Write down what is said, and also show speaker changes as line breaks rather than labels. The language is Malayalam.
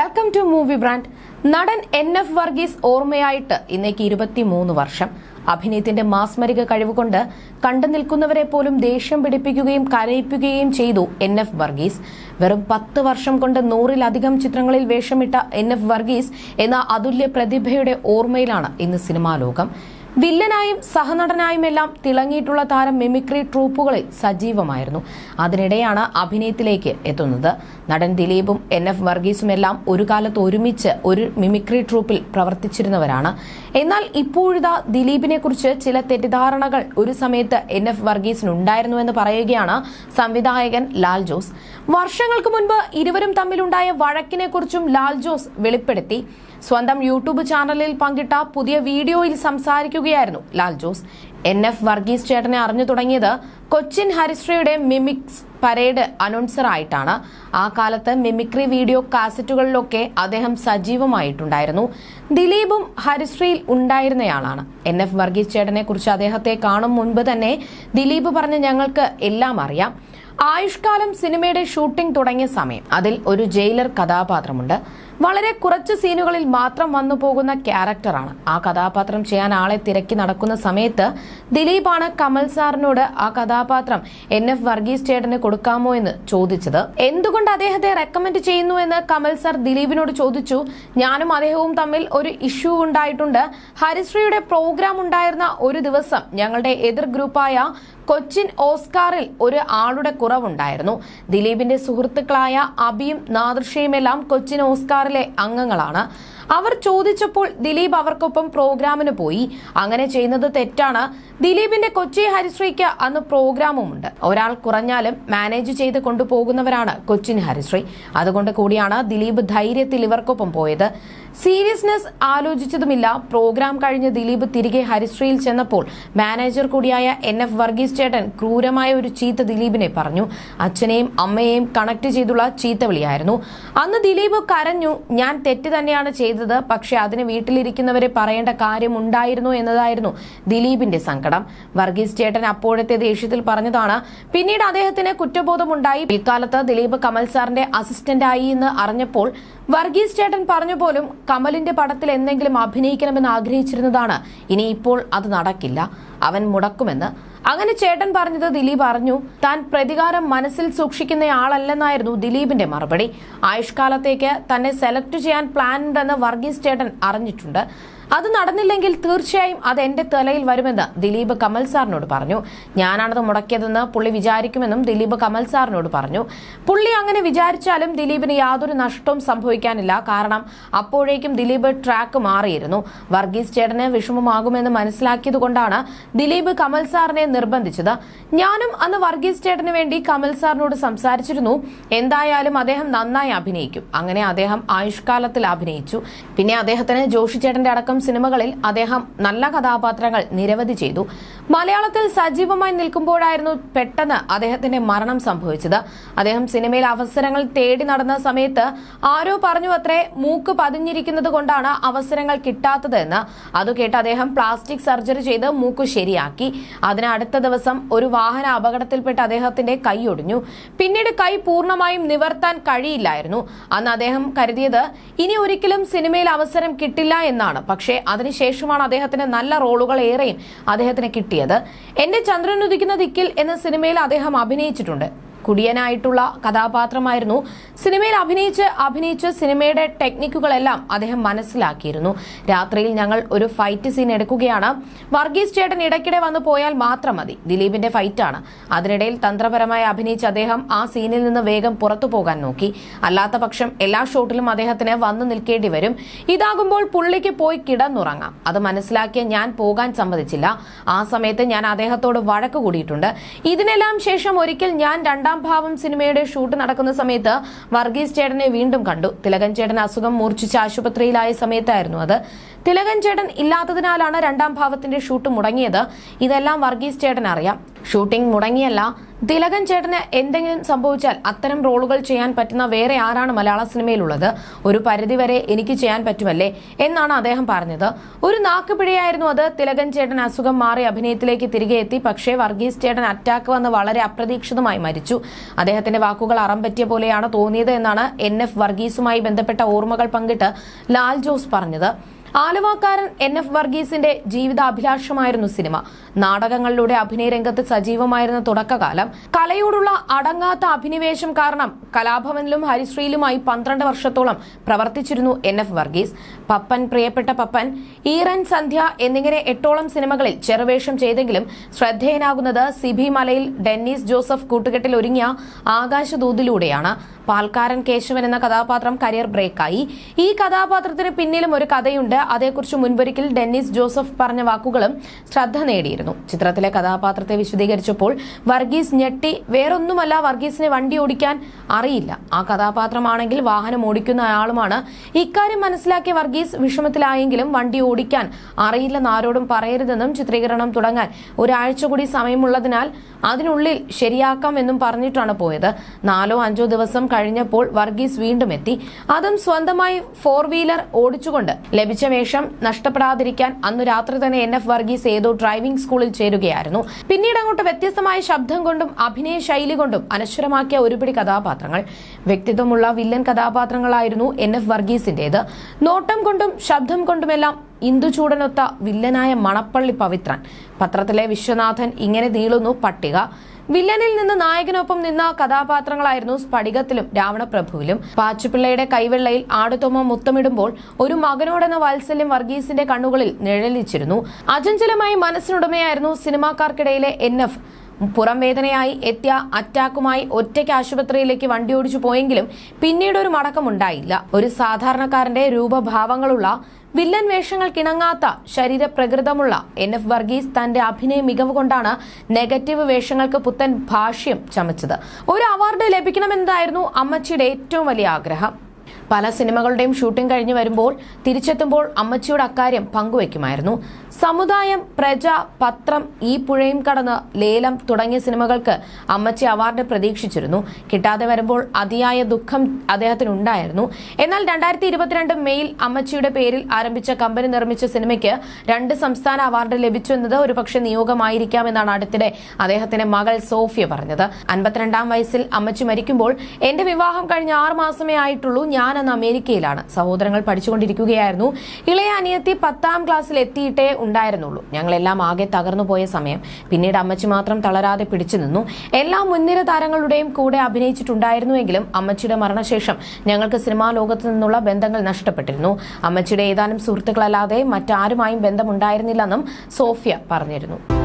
വെൽക്കം ടു മൂവി ബ്രാൻഡ് നടൻ എൻ എഫ് വർഗീസ് ഓർമ്മയായിട്ട് ഇന്നേക്ക് ഇരുപത്തിമൂന്ന് വർഷം. അഭിനയത്തിന്റെ മാസ്മരിക കഴിവുകൊണ്ട് കണ്ടു നിൽക്കുന്നവരെ പോലും ദേഷ്യം പിടിപ്പിക്കുകയും കരയിപ്പിക്കുകയും ചെയ്തു എൻ എഫ് വർഗീസ്. വെറും പത്ത് വർഷം കൊണ്ട് നൂറിലധികം ചിത്രങ്ങളിൽ വേഷമിട്ട എൻ എഫ് വർഗീസ് എന്ന അതുല്യ പ്രതിഭയുടെ ഓർമ്മയിലാണ് ഇന്ന് സിനിമാ ലോകം വില്ലനായും സഹനടനായുമെല്ലാം തിളങ്ങിയിട്ടുള്ള താരം മിമിക്രി ട്രൂപ്പുകളിൽ സജീവമായിരുന്നു. അതിനിടെയാണ് അഭിനയത്തിലേക്ക് എത്തുന്നത്. നടൻ ദിലീപും എൻ എഫ് വർഗീസുമെല്ലാം ഒരു കാലത്ത് ഒരുമിച്ച് ഒരു മിമിക്രി ട്രൂപ്പിൽ പ്രവർത്തിച്ചിരുന്നവരാണ്. എന്നാൽ ഇപ്പോഴിതാ ദിലീപിനെ കുറിച്ച് ചില തെറ്റിദ്ധാരണകൾ ഒരു സമയത്ത് എൻ എഫ് വർഗീസിനുണ്ടായിരുന്നുവെന്ന് പറയുകയാണ് സംവിധായകൻ ലാൽ ജോസ്. വർഷങ്ങൾക്ക് മുൻപ് ഇരുവരും തമ്മിലുണ്ടായ വഴക്കിനെ കുറിച്ചും ലാൽ ജോസ് വെളിപ്പെടുത്തി. സ്വന്തം യൂട്യൂബ് ചാനലിൽ പങ്കിട്ട പുതിയ വീഡിയോയിൽ സംസാരിക്കുകയായിരുന്നു ലാൽ ജോസ് എൻ എഫ് വർഗീസ് ചേട്ടനെ അറിഞ്ഞു തുടങ്ങിയത് കൊച്ചിൻ ഹരിശ്രീയുടെ മിമിക്സ് പരേഡ് അനൗൺസർ ആയിട്ടാണ്. ആ കാലത്ത് മിമിക്രി വീഡിയോ കാസറ്റുകളിലൊക്കെ അദ്ദേഹം സജീവമായിട്ടുണ്ടായിരുന്നു. ദിലീപും ഹരിശ്രീയിൽ ഉണ്ടായിരുന്നയാളാണ്. എൻ എഫ് വർഗീസ് ചേട്ടനെ കുറിച്ച് അദ്ദേഹത്തെ കാണും മുൻപ് തന്നെ ദിലീപ് പറഞ്ഞ ഞങ്ങൾക്ക് എല്ലാം അറിയാം. ആയുഷ്കാലം സിനിമയുടെ ഷൂട്ടിംഗ് തുടങ്ങിയ സമയം അതിൽ ഒരു ജയിലർ കഥാപാത്രമുണ്ട്. വളരെ കുറച്ച് സീനുകളിൽ മാത്രം വന്നു പോകുന്ന ക്യാരക്ടറാണ്. ആ കഥാപാത്രം ചെയ്യാൻ ആളെ തിരക്കി നടക്കുന്ന സമയത്ത് ദിലീപാണ് കമൽ സാറിനോട് ആ കഥാപാത്രം എൻ എഫ് വർഗീസ് ചേട്ടന് കൊടുക്കാമോ എന്ന് ചോദിച്ചത്. എന്തുകൊണ്ട് അദ്ദേഹത്തെ റെക്കമെൻഡ് ചെയ്യുന്നു എന്ന് കമൽ സാർ ദിലീപിനോട് ചോദിച്ചു. ഞാനും അദ്ദേഹവും തമ്മിൽ ഒരു ഇഷ്യൂ ഉണ്ടായിട്ടുണ്ട്. ഹരിശ്രീയുടെ പ്രോഗ്രാം ഉണ്ടായിരുന്ന ഒരു ദിവസം ഞങ്ങളുടെ എതിർ ഗ്രൂപ്പായ കൊച്ചിൻ ഓസ്കാറിൽ ഒരു ആളുടെ കുറവുണ്ടായിരുന്നു. ദിലീപിന്റെ സുഹൃത്തുക്കളായ അബിയും നാദൃഷയുമെല്ലാം കൊച്ചിൻ ഓസ്കാറിലെ അംഗങ്ങളാണ്. അവർ ചോദിച്ചപ്പോൾ ദിലീപ് അവർക്കൊപ്പം പ്രോഗ്രാമിന് പോയി. അങ്ങനെ ചെയ്യുന്നത് തെറ്റാണ്. ദിലീപിന്റെ കൊച്ചി ഹരിശ്രീക്ക് അന്ന് പ്രോഗ്രാമും ഉണ്ട് ഒരാൾ കുറഞ്ഞാലും മാനേജ് ചെയ്ത് കൊണ്ടുപോകുന്നവരാണ് കൊച്ചിൻ ഹരിശ്രീ. അതുകൊണ്ട് കൂടിയാണ് ദിലീപ് ധൈര്യത്തിൽ ഇവർക്കൊപ്പം പോയത്. സീരിയസ്നെസ് ആലോചിച്ചതുമില്ല. പ്രോഗ്രാം കഴിഞ്ഞ് ദിലീപ് തിരികെ ഹരിശ്രീയിൽ ചെന്നപ്പോൾ മാനേജർ കൂടിയായ എൻ എഫ് വർഗീസ് ചേട്ടൻ ക്രൂരമായ ഒരു ചീത്ത ദിലീപിനെ പറഞ്ഞു. അച്ഛനെയും അമ്മയെയും കണക്ട് ചെയ്തുള്ള ചീത്ത വിളിയായിരുന്നു. അന്ന് ദിലീപ് കരഞ്ഞു. ഞാൻ തെറ്റ് തന്നെയാണ് ചെയ്തത്. പക്ഷെ അതിന് വീട്ടിലിരിക്കുന്നവരെ പറയേണ്ട കാര്യമുണ്ടായിരുന്നു എന്നതായിരുന്നു ദിലീപിന്റെ സങ്കടം. വർഗീസ് ചേട്ടൻ അപ്പോഴത്തെ ദേഷ്യത്തിൽ പറഞ്ഞതാണ് പിന്നീട് അദ്ദേഹത്തിന് കുറ്റബോധമുണ്ടായി. പിൽക്കാലത്ത് ദിലീപ് കമൽ സാറിന്റെ അസിസ്റ്റന്റായി എന്ന് അറിഞ്ഞപ്പോൾ വർഗീസ് ചേട്ടൻ പറഞ്ഞു പോലും കമലിന്റെ പടത്തിൽ എന്തെങ്കിലും അഭിനയിക്കണമെന്ന് ആഗ്രഹിച്ചിരുന്നതാണ്. ഇനി ഇപ്പോൾ അത് നടക്കില്ല. അവൻ മുടക്കുമെന്ന് അങ്ങനെ ചേട്ടൻ പറഞ്ഞത് ദിലീപ് അറിഞ്ഞു. താൻ പ്രതികാരം മനസ്സിൽ സൂക്ഷിക്കുന്നയാളല്ലെന്നായിരുന്നു ദിലീപിന്റെ മറുപടി. ആയുഷ്കാലത്തേക്ക് തന്നെ സെലക്ട് ചെയ്യാൻ പ്ലാൻ ഉണ്ടെന്ന് വർഗീസ് ചേട്ടൻ അറിഞ്ഞിട്ടുണ്ട്. അത് നടന്നില്ലെങ്കിൽ തീർച്ചയായും അത് എന്റെ തലയിൽ വരുമെന്ന് ദിലീപ് കമൽ സാറിനോട് പറഞ്ഞു. ഞാനാണത് മുടക്കിയതെന്ന് പുള്ളി വിചാരിക്കുമെന്നും ദിലീപ് കമൽ സാറിനോട് പറഞ്ഞു. പുള്ളി അങ്ങനെ വിചാരിച്ചാലും ദിലീപിന് യാതൊരു നഷ്ടവും സംഭവിക്കാനില്ല. കാരണം അപ്പോഴേക്കും ദിലീപ് ട്രാക്ക് മാറിയിരുന്നു. വർഗീസ് ചേട്ടന് വിഷമമാകുമെന്ന് മനസ്സിലാക്കിയതുകൊണ്ടാണ് ദിലീപ് കമൽ സാറിനെ നിർബന്ധിച്ചത്. ഞാനും അന്ന് വർഗീസ് ചേട്ടന് വേണ്ടി കമൽ സാറിനോട് സംസാരിച്ചിരുന്നു. എന്തായാലും അദ്ദേഹം നന്നായി അഭിനയിക്കും. അങ്ങനെ അദ്ദേഹം ആയുഷ്കാലത്തിൽ അഭിനയിച്ചു. പിന്നെ അദ്ദേഹത്തിന് ജോഷി ചേട്ടന്റെ അടക്കം സിനിമകളിൽ അദ്ദേഹം നല്ല കഥാപാത്രങ്ങൾ നിരവധി ചെയ്തു. മലയാളത്തിൽ സജീവമായി നിൽക്കുമ്പോഴായിരുന്നു പെട്ടെന്ന് അദ്ദേഹത്തിന്റെ മരണം സംഭവിച്ചത്. അദ്ദേഹം സിനിമയിൽ അവസരങ്ങൾ തേടി നടന്ന സമയത്ത് ആരോ പറഞ്ഞു അത്രേ മൂക്ക് പതിഞ്ഞിരിക്കുന്നത് കൊണ്ടാണ് അവസരങ്ങൾ കിട്ടാത്തതെന്ന് അത് കേട്ട് അദ്ദേഹം പ്ലാസ്റ്റിക് സർജറി ചെയ്ത് മൂക്ക് ശരിയാക്കി. അതിന് അടുത്ത ദിവസം ഒരു വാഹന അപകടത്തിൽപ്പെട്ട് അദ്ദേഹത്തിന്റെ കൈ ഒടിഞ്ഞു. പിന്നീട് കൈ പൂർണമായും നിവർത്താൻ കഴിയില്ലായിരുന്നു. അന്ന് അദ്ദേഹം കരുതിയത് ഇനി ഒരിക്കലും സിനിമയിൽ അവസരം കിട്ടില്ല എന്നാണ്. പക്ഷേ അതിനുശേഷമാണ് അദ്ദേഹത്തിന് നല്ല റോളുകൾ ഏറെയും അദ്ദേഹത്തിന് കിട്ടിയത്. എന്റെ ചന്ദ്രൻ ഉദിക്കുന്ന ദിക്കിൽ എന്ന സിനിമയിൽ അദ്ദേഹം അഭിനയിച്ചിട്ടുണ്ട്. കുടിയനായിട്ടുള്ള കഥാപാത്രമായിരുന്നു. സിനിമയിൽ അഭിനയിച്ച് അഭിനയിച്ച് സിനിമയുടെ ടെക്നിക്കുകളെല്ലാം അദ്ദേഹം മനസ്സിലാക്കിയിരുന്നു. രാത്രിയിൽ ഞങ്ങൾ ഒരു ഫൈറ്റ് സീൻ എടുക്കുകയാണ്. വർഗീസ് ചേട്ടൻ ഇടയ്ക്കിടെ വന്നു പോയാൽ മാത്രം മതി. ദിലീപിന്റെ ഫൈറ്റാണ്. അതിനിടയിൽ തന്ത്രപരമായി അഭിനയിച്ച് അദ്ദേഹം ആ സീനിൽ നിന്ന് വേഗം പുറത്തു പോകാൻ നോക്കി. അല്ലാത്ത എല്ലാ ഷോട്ടിലും അദ്ദേഹത്തിന് വന്നു നിൽക്കേണ്ടി വരും. ഇതാകുമ്പോൾ പുള്ളിക്ക് പോയി കിടന്നുറങ്ങാം. അത് മനസ്സിലാക്കിയ ഞാൻ പോകാൻ സമ്മതിച്ചില്ല. ആ സമയത്ത് ഞാൻ അദ്ദേഹത്തോട് വഴക്ക് കൂടിയിട്ടുണ്ട്. ഇതിനെല്ലാം ശേഷം ഒരിക്കൽ ഞാൻ രണ്ടാം ഭാവം സിനിമയുടെ ഷൂട്ട് നടക്കുന്ന സമയത്ത് വർഗീസ് ചേട്ടനെ വീണ്ടും കണ്ടു. തിലകൻ ചേട്ടൻ അസുഖം മൂർച്ഛിച്ച് ആശുപത്രിയിലായ സമയത്തായിരുന്നു അത്. തിലകൻ ചേട്ടൻ ഇല്ലാത്തതിനാലാണ് രണ്ടാം ഭാവത്തിന്റെ ഷൂട്ട് മുടങ്ങിയത്. ഇതെല്ലാം വർഗീസ് ചേട്ടൻ അറിയാം ഷൂട്ടിംഗ് മുടങ്ങിയല്ല. തിലകൻ ചേട്ടന് എന്തെങ്കിലും സംഭവിച്ചാൽ അത്തരം റോളുകൾ ചെയ്യാൻ പറ്റുന്ന വേറെ ആരാണ് മലയാള സിനിമയിലുള്ളത്? ഒരു പരിധിവരെ എനിക്ക് ചെയ്യാൻ പറ്റുമല്ലേ? എന്നാണ് അദ്ദേഹം പറഞ്ഞത്. ഒരു നാക്കുപിഴയായിരുന്നു അത്. തിലകൻ ചേട്ടൻ അസുഖം മാറി അഭിനയത്തിലേക്ക് തിരികെ എത്തി. പക്ഷേ വർഗീസ് ചേട്ടൻ അറ്റാക്ക് വന്ന് വളരെ അപ്രതീക്ഷിതമായി മരിച്ചു. അദ്ദേഹത്തിന്റെ വാക്കുകൾ അറം പറ്റിയ പോലെയാണ് തോന്നിയത് എന്നാണ് എൻ എഫ് വർഗീസുമായി ബന്ധപ്പെട്ട ഓർമ്മകൾ പങ്കിട്ട് ലാൽ ജോസ് പറഞ്ഞത്. ആലുവാക്കാരൻ എൻ എഫ് വർഗീസിന്റെ ജീവിതാഭിലാഷമായിരുന്നു സിനിമ. നാടകങ്ങളിലൂടെ അഭിനയ രംഗത്ത് സജീവമായിരുന്ന തുടക്കകാലം കലയോടുള്ള അടങ്ങാത്ത അഭിനിവേശം കാരണം കലാഭവനിലും ഹരിശ്രീയിലുമായി പന്ത്രണ്ട് വർഷത്തോളം പ്രവർത്തിച്ചിരുന്നു എൻ എഫ് വർഗീസ്. പപ്പൻ പ്രിയപ്പെട്ട പപ്പൻ ഈറൻ സന്ധ്യ എന്നിങ്ങനെ എട്ടോളം സിനിമകളിൽ ചെറുവേഷം ചെയ്തെങ്കിലും ശ്രദ്ധേയനാകുന്നത് സിബി മലയിൽ ഡെന്നീസ് ജോസഫ് കൂട്ടുകെട്ടിൽ ഒരുങ്ങിയ ആകാശദൂതിലൂടെയാണ്. പാൽക്കാരൻ കേശവൻ എന്ന കഥാപാത്രം കരിയർ ബ്രേക്കായി. ഈ കഥാപാത്രത്തിന് പിന്നിലും ഒരു കഥയുണ്ട്. അതേക്കുറിച്ച് മുൻപൊരിക്കൽ ഡെന്നിസ് ജോസഫ് പറഞ്ഞ വാക്കുകളും ശ്രദ്ധ നേടിയിരുന്നു. ചിത്രത്തിലെ കഥാപാത്രത്തെ വിശദീകരിച്ചപ്പോൾ വർഗീസ് ഞെട്ടി വേറൊന്നുമല്ല വർഗീസിനെ വണ്ടി ഓടിക്കാൻ അറിയില്ല. ആ കഥാപാത്രമാണെങ്കിൽ വാഹനം ഓടിക്കുന്ന ആളുമാണ്. ഇക്കാര്യം മനസ്സിലാക്കിയ വർഗീസ് വിഷമത്തിലായെങ്കിലും വണ്ടി ഓടിക്കാൻ അറിയില്ലെന്ന് ആരോടും പറയരുതെന്നും ചിത്രീകരണം തുടങ്ങാൻ ഒരാഴ്ച കൂടി സമയമുള്ളതിനാൽ അതിനുള്ളിൽ ശരിയാക്കാം എന്നും പറഞ്ഞിട്ടാണ് പോയത്. നാലോ അഞ്ചോ ദിവസം കഴിഞ്ഞപ്പോൾ വർഗീസ് വീണ്ടും എത്തി. അതും സ്വന്തമായി ഫോർ വീലർ ഓടിച്ചുകൊണ്ട് ലഭിച്ച വേഷം നഷ്ടപ്പെടാതിരിക്കാൻ അന്നു രാത്രി തന്നെ എൻ എഫ് വർഗീസ് ഏതോ ഡ്രൈവിംഗ് സ്കൂളിൽ ചേരുകയായിരുന്നു. പിന്നീട് അങ്ങോട്ട് വ്യത്യസ്തമായ ശബ്ദം കൊണ്ടും അഭിനയ ശൈലി കൊണ്ടും അനശ്വരമാക്കിയ ഒരുപിടി കഥാപാത്രങ്ങൾ. വ്യക്തിത്വമുള്ള വില്ലൻ കഥാപാത്രങ്ങളായിരുന്നു എൻ എഫ് വർഗീസിന്റേത്. നോട്ടം കൊണ്ടും ശബ്ദം കൊണ്ടുമെല്ലാം ഇന്ദുചൂടനൊത്ത വില്ലനായ മണപ്പള്ളി പവിത്രൻ. പത്രത്തിലെ വിശ്വനാഥൻ ഇങ്ങനെ നീളുന്നു പട്ടിക. വില്ലനിൽ നിന്ന് നായകനൊപ്പം നിന്ന കഥാപാത്രങ്ങളായിരുന്നു സ്ഫടികത്തിലും രാവണപ്രഭുവിലും. പാച്ചുപിള്ളയുടെ കൈവെള്ളയിൽ ആടുതൊമ്മ മുത്തമിടുമ്പോൾ ഒരു മകനോടെന്ന വാത്സല്യം വർഗീസിന്റെ കണ്ണുകളിൽ നിഴലിച്ചിരുന്നു. അചഞ്ചലമായി മനസ്സിനുടമയായിരുന്നു സിനിമാക്കാർക്കിടയിലെ എൻ എഫ്. പുറം വേദനയായി എത്തിയ അറ്റാക്കുമായി ഒറ്റയ്ക്ക് ആശുപത്രിയിലേക്ക് വണ്ടി ഓടിച്ചു പോയെങ്കിലും പിന്നീട് ഒരു മടക്കമുണ്ടായില്ല. ഒരു സാധാരണക്കാരന്റെ രൂപഭാവങ്ങളുള്ള വില്ലൻ വേഷങ്ങൾക്കിണങ്ങാത്ത ശരീരപ്രകൃതമുള്ള എൻ എഫ് വർഗീസ് തന്റെ അഭിനയ മികവ് കൊണ്ടാണ് നെഗറ്റീവ് വേഷങ്ങൾക്ക് പുത്തൻ ഭാഷ്യം ചമച്ചത്. ഒരു അവാർഡ് ലഭിക്കണമെന്നതായിരുന്നു അമ്മച്ചിയുടെ ഏറ്റവും വലിയ ആഗ്രഹം. പല സിനിമകളുടെയും ഷൂട്ടിംഗ് കഴിഞ്ഞു വരുമ്പോൾ തിരിച്ചെത്തുമ്പോൾ അമ്മച്ചിയുടെ അക്കാര്യം പങ്കുവെക്കുമായിരുന്നു സമുദായം പ്രജ പത്രം ഈ പുഴയും കടന്ന് ലേലം തുടങ്ങിയ സിനിമകൾക്ക് അമ്മച്ചി അവാർഡ് പ്രതീക്ഷിച്ചിരുന്നു. കിട്ടാതെ വരുമ്പോൾ അതിയായ ദുഃഖം അദ്ദേഹത്തിനുണ്ടായിരുന്നു. എന്നാൽ രണ്ടായിരത്തി ഇരുപത്തിരണ്ട് മെയിൽ അമ്മച്ചിയുടെ പേരിൽ ആരംഭിച്ച കമ്പനി നിർമ്മിച്ച സിനിമയ്ക്ക് രണ്ട് സംസ്ഥാന അവാർഡ് ലഭിച്ചു എന്നത് ഒരുപക്ഷെ നിയോഗമായിരിക്കാമെന്നാണ് അടുത്തിടെ അദ്ദേഹത്തിന്റെ മകൾ സോഫിയ പറഞ്ഞത്. അൻപത്തിരണ്ടാം വയസ്സിൽ അമ്മച്ചി മരിക്കുമ്പോൾ എന്റെ വിവാഹം കഴിഞ്ഞ ആറ് മാസമേ ആയിട്ടുള്ളൂ. ഞാൻ അന്ന് അമേരിക്കയിലാണ്. സഹോദരങ്ങൾ പഠിച്ചുകൊണ്ടിരിക്കുകയായിരുന്നു. ഇളയ അനിയത്തി പത്താം ക്ലാസ്സിൽ എത്തിയിട്ടേ ഉണ്ടായിരുന്നുള്ളൂ. ഞങ്ങളെല്ലാം ആകെ തകർന്നു പോയ സമയം. പിന്നീട് അമ്മച്ചി മാത്രം തളരാതെ പിടിച്ചു നിന്നു. എല്ലാ മുൻനിര താരങ്ങളുടെയും കൂടെ അഭിനയിച്ചിട്ടുണ്ടായിരുന്നുവെങ്കിലും അമ്മച്ചിയുടെ മരണശേഷം ഞങ്ങൾക്ക് സിനിമാ ലോകത്ത് നിന്നുള്ള ബന്ധങ്ങൾ നഷ്ടപ്പെട്ടിരുന്നു. അമ്മച്ചിയുടെ ഏതാനും സുഹൃത്തുക്കളല്ലാതെ മറ്റാരുമായും ബന്ധമുണ്ടായിരുന്നില്ലെന്നും സോഫിയ പറഞ്ഞിരുന്നു.